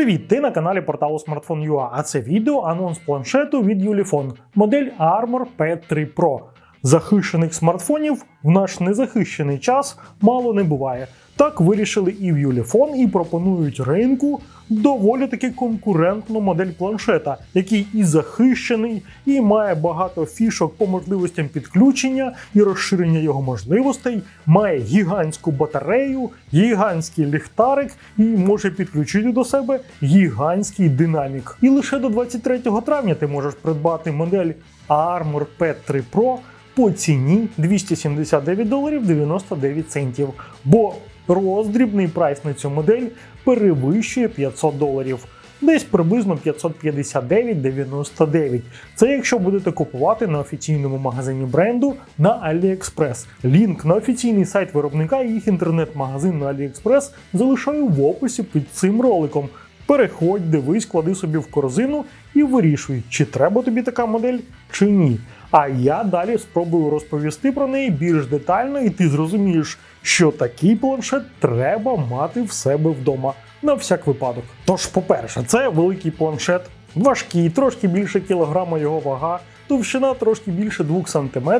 Привіт! Ти на каналі порталу Smartphone.ua, а це відео анонс планшету від Юліфон, модель Armor P3 Pro. Захищених смартфонів в наш незахищений час мало не буває. Так вирішили і в Ulefone і пропонують ринку доволі таки конкурентну модель планшета, який і захищений, і має багато фішок по можливостям підключення і розширення його можливостей, має гігантську батарею, гігантський ліхтарик і може підключити до себе гігантський динамік. І лише до 23 травня ти можеш придбати модель Armor P3 Pro по ціні 279 доларів 99 центів. Бо роздрібний прайс на цю модель перевищує 500 доларів. Десь приблизно 559,99. Це якщо будете купувати на офіційному магазині бренду на AliExpress. Лінк на офіційний сайт виробника і їх інтернет-магазин на AliExpress залишаю в описі під цим роликом. Переходь, дивись, клади собі в корзину і вирішуй, чи треба тобі така модель, чи ні. А я далі спробую розповісти про неї більш детально, і ти зрозумієш, що такий планшет треба мати в себе вдома на всяк випадок. Тож, по-перше, це великий планшет, важкий, трошки більше кілограма його вага. Товщина трошки більше 2 см,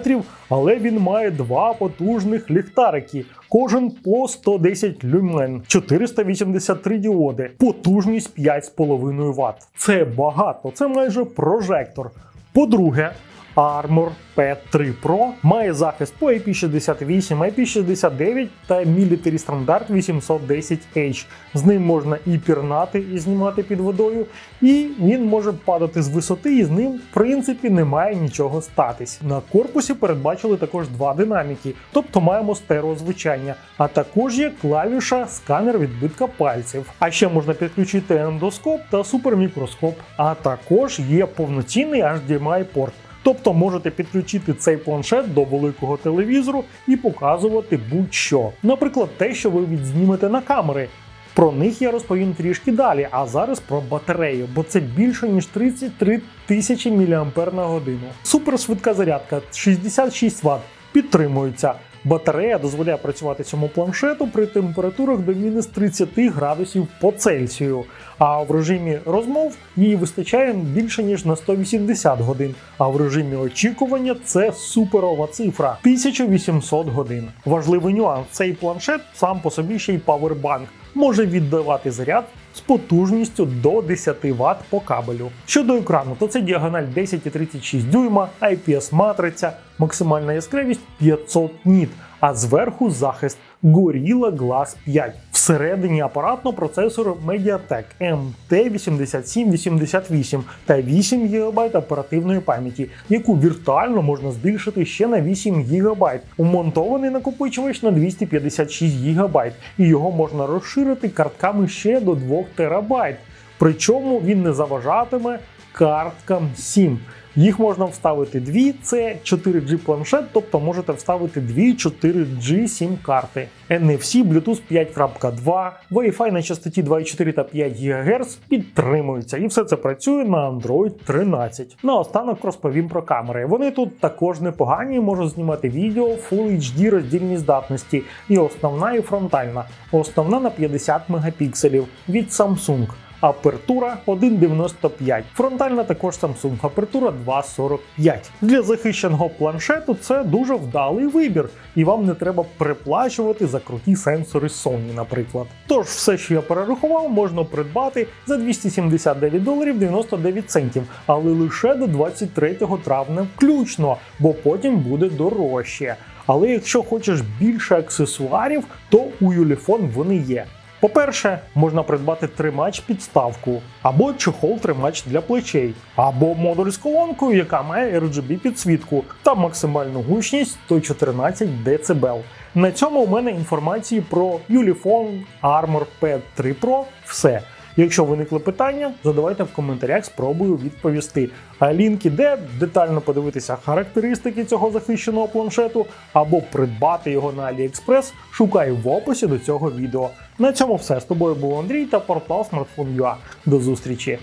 але він має два потужних ліхтарики, кожен по 110 люмен, 483 діоди, потужність 5,5 Вт. Це багато, це майже прожектор. По-друге, Armor P3 Pro має захист по IP68, IP69 та Military Standard 810H. З ним можна і пірнати, і знімати під водою, і він може падати з висоти, і з ним, в принципі, немає нічого статись. На корпусі передбачили також два динаміки, тобто маємо стереозвучання, а також є клавіша сканер відбитка пальців. А ще можна підключити ендоскоп та супермікроскоп, а також є повноцінний HDMI порт. Тобто можете підключити цей планшет до великого телевізору і показувати будь-що. Наприклад, те, що ви відзнімете на камери. Про них я розповім трішки далі, а зараз про батарею, бо це більше ніж 33 тисячі мАч на годину. Супершвидка зарядка 66 Вт підтримується. Батарея дозволяє працювати цьому планшету при температурах до мінус 30 градусів по Цельсію. А в режимі розмов її вистачає більше ніж на 180 годин. А в режимі очікування це суперова цифра 1800 годин. Важливий нюанс: цей планшет сам по собі ще й павербанк може віддавати заряд з потужністю до 10 Вт по кабелю. Щодо екрану, то це діагональ 10,36 дюйма, IPS матриця, максимальна яскравість 500 ніт, а зверху захист Gorilla Glass 5. Всередині апаратно процесор Mediatek MT8788 та 8 ГБ оперативної пам'яті, яку віртуально можна збільшити ще на 8 ГБ. Умонтований накопичувач на 256 ГБ, і його можна розширити картками ще до 2 ТБ. Причому він не заважатиме карткам 7. Їх можна вставити дві, це 4G планшет, тобто можете вставити дві 4G SIM карти. NFC, Bluetooth 5.2, Wi-Fi на частоті 2,4 та 5 ГГц підтримуються, і все це працює на Android 13. Наостанок розповім про камери. Вони тут також непогані, можуть знімати відео Full HD роздільні здатності, і основна і фронтальна. Основна на 50 мегапікселів від Samsung. Апертура 1,95. Фронтальна також Samsung, апертура 2,45. Для захищеного планшету це дуже вдалий вибір, і вам не треба переплачувати за круті сенсори Sony, наприклад. Тож, все, що я перерахував, можна придбати за 279 доларів 99 центів, але лише до 23 травня включно, бо потім буде дорожче. Але якщо хочеш більше аксесуарів, то у Ulefone вони є. По-перше, можна придбати тримач підставку, або чохол-тримач для плечей, або модуль з колонкою, яка має RGB підсвітку та максимальну гучність 114 дБ. На цьому у мене інформації про Юліфон Armor Pad 3 Pro все. Якщо виникли питання, задавайте в коментарях, спробую відповісти. А лінки, де детально подивитися характеристики цього захищеного планшету або придбати його на AliExpress, шукаю в описі до цього відео. На цьому все з тобою був Андрій та портал Smartphone.ua. До зустрічі!